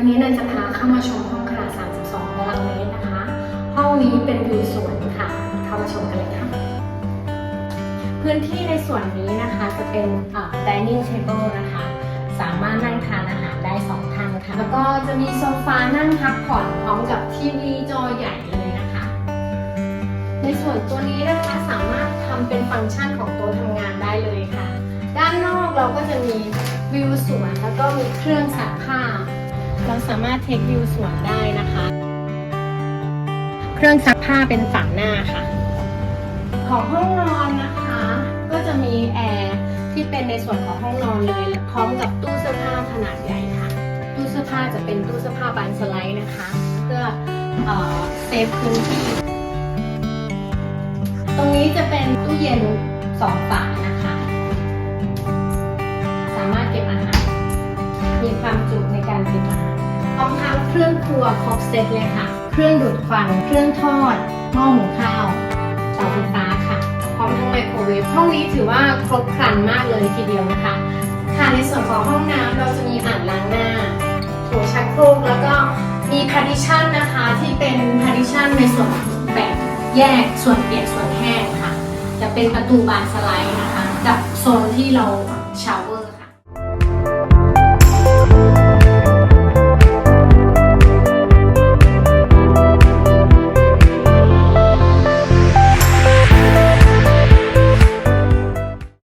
วันนี้เนยจะพาเข้ามาชมห้องขนาด 32ตารางเมตรนะคะ ห้องนี้เป็นวิวสวนค่ะ เข้ามาชมกันเลยค่ะ พื้นที่ในส่วนนี้นะคะจะเป็น dining table นะคะ สามารถนั่งทานอาหารได้ 2ท่านค่ะ แล้วก็จะมีโซฟานั่งพักผ่อนพร้อมกับทีวีจอใหญ่เลยนะคะ ในส่วนตัวนี้นะคะสามารถทำเป็นฟังก์ชันของโต๊ะทำงานได้เลยค่ะ ด้านนอกเราก็จะมีวิวสวนแล้วก็มีเครื่องซักผ้า เราสามารถเทควิวสวนได้นะคะ เครื่องซักผ้าเป็นฝั่งหน้าค่ะ ของห้องนอนนะคะ ก็จะมีแอร์ที่เป็นในส่วนของห้องนอนเลย พร้อมกับตู้เสื้อผ้าขนาดใหญ่ค่ะ ตู้เสื้อผ้าจะเป็นตู้เสื้อผ้าบานสไลด์นะคะ เพื่อเอ่อเซฟพื้นที่ ตรงนี้จะเป็นตู้เย็นสองฝานะคะ สามารถเก็บอาหาร มีความจุในการเก็บ ครัวครบเซตเลยค่ะ เครื่องดูดควัน เครื่องทอด หม้อหุงข้าวเตาไฟฟ้าค่ะ พร้อมทั้งไมโครเวฟ ห้องนี้ถือว่าครบครันมากเลยทีเดียวนะคะ ค่ะ ในส่วนของห้องน้ำเราจะมีอ่างล้างหน้าโถชักโครก แล้วก็มี partition นะคะที่เป็น partition ในส่วนแบ่งแยกส่วนเปียกส่วนแห้งค่ะ จะเป็นประตูบานสไลด์นะคะ กับโซนที่เราชาวเวอร์